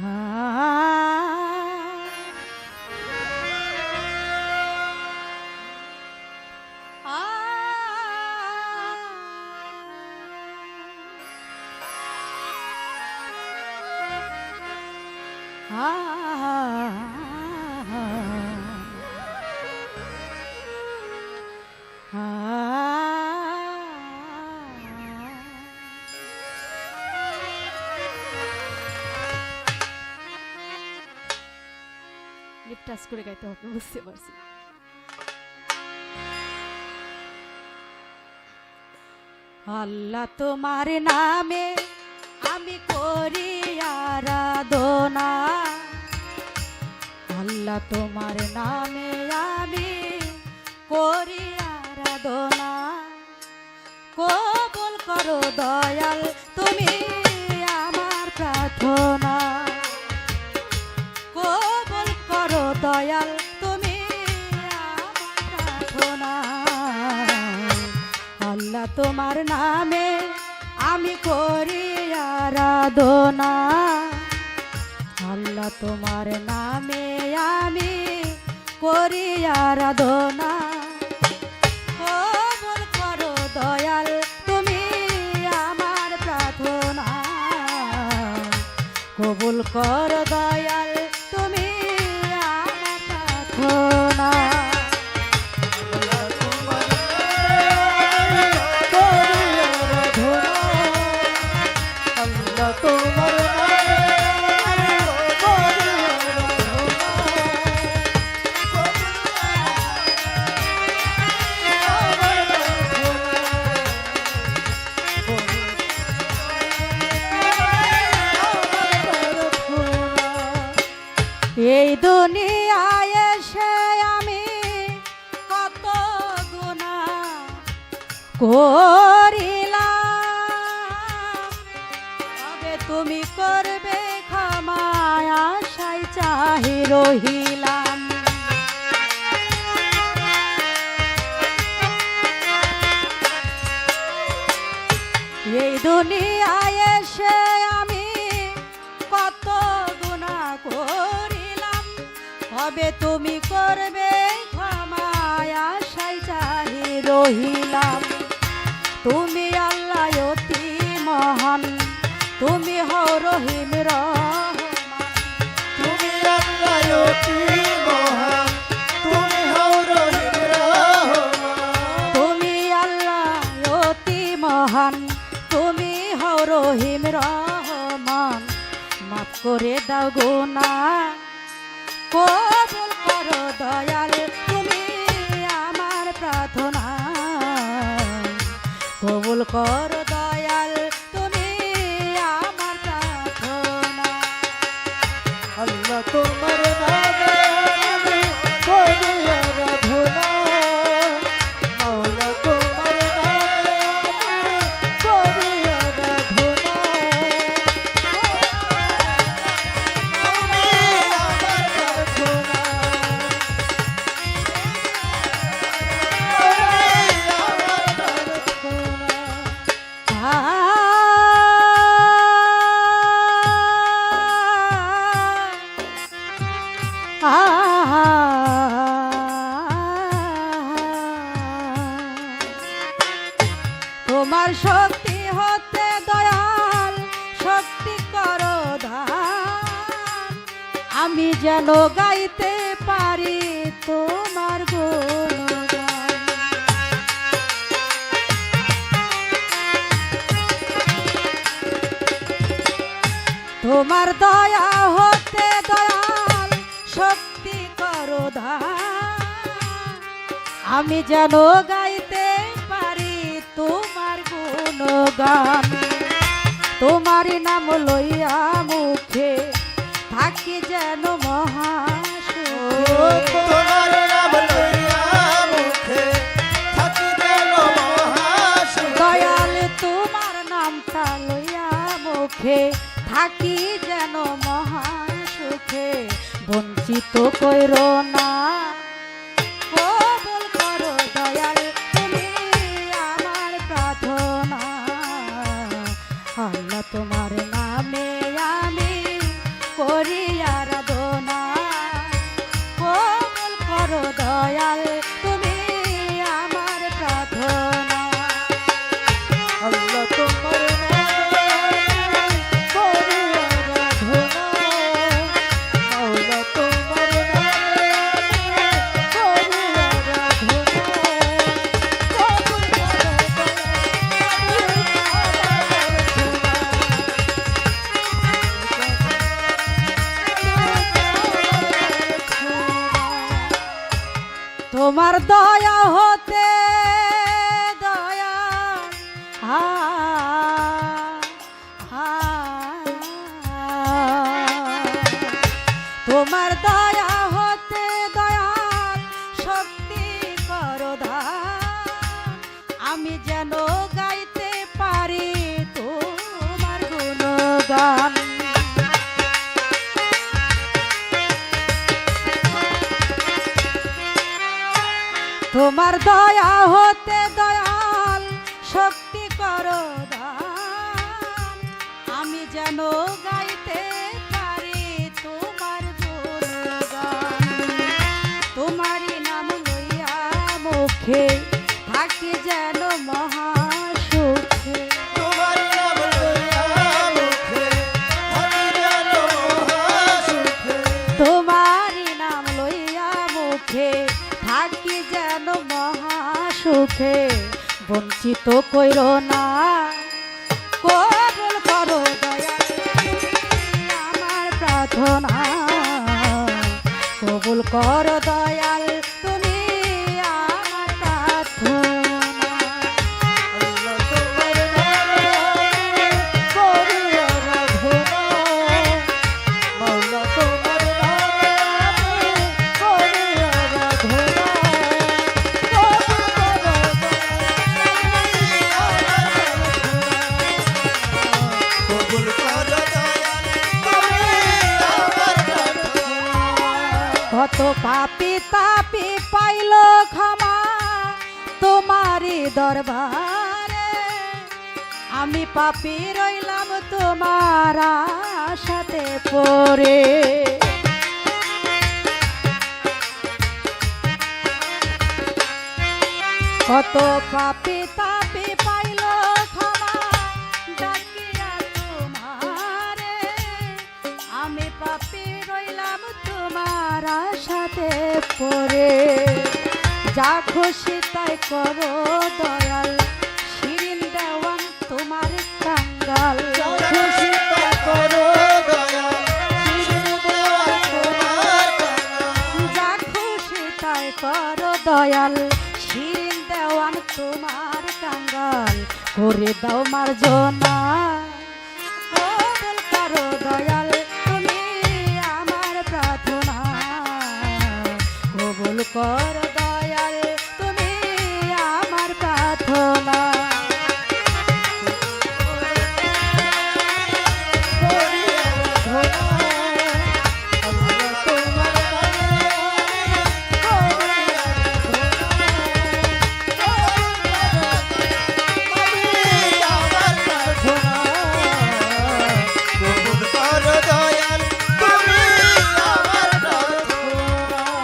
ah, ah, ah, ah. Lip touch করে গাইতে হবে বুঝতে পারছি আল্লাহ তোমার নামে আমি করি আরাধনা। আল্লাহ তোমার নামে আমি করি আরাধনা। কবুল করো দয়াল, তুমি আমার প্রার্থনা। দয়াল, তুমি আল্লাহ তোমার নামে আমি করি আরাধনা। আল্লাহ তোমার নামে আমি করি আরাধনা। কবুল করো দয়াল। করিলাম। তবে তুমি করবে ক্ষমায় আশায় চাহি রহিলাম। এই দুনিয়ায় এসে আমি কত গুণা করিলাম। হবে তুমি করবে ক্ষমায় আশায় চাহি রহিলাম। রহিম তুমি আল্লাহ অতি মহান তুমি হও রহিম রহমান তুমি আল্লাহ অতি মহান। তুমি হও রহিম রহমান। মাফ করে দাও গুনা কবুল করো দয়াল তুমি আমার প্রার্থনা কবুল করো আল্লাহ তোমার শক্তি হতে দয়াল, শক্তি করো দান আমি যেন গাইতে পারি তোমার গুণগান। তোমার দয়া হতে দয়াল, শক্তি করো ধান আমি যেন গাইতে গুণগান তোমারই নাম লইয়া মুখে থাকি যেন মহাসুখে। তোমার নাম লইয়া মুখে থাকি যেন মহাসুখে। দয়াল তোমার নামটা লইয়া মুখে থাকি যেন মহান সুখে বঞ্চিত কইর না আল্লাহ তোমার নামে আমি করি তোমার দয়া হতে দয়া হা তোমার দয়া তোমার দয়া হতে দয়াল, শক্তি করো। আমি যেন গাইতে পারি তোমার তোমারই নাম লইয়া মুখে থাকি যেন মহা সুখে বঞ্চিত কইর না। কবুল করো দয়া আমার প্রার্থনা। কবুল করো দয়াল পাপি তাপি পাইল ক্ষমা তোমারি দরবারে। আমি পাপি রইলাম তোমার সাথে পরে কত পাপি তাপি সাথে পড়ে। যা খুশি তাই করো, দয়াল। শিরিন দেওয়ান তোমার কাঙ্গাল। খুশি করো যা খুশি তাই করো, দয়াল। শিরিন দেওয়ান তোমার কাঙ্গাল। করে দাও মার্জনা। কবুল তুমি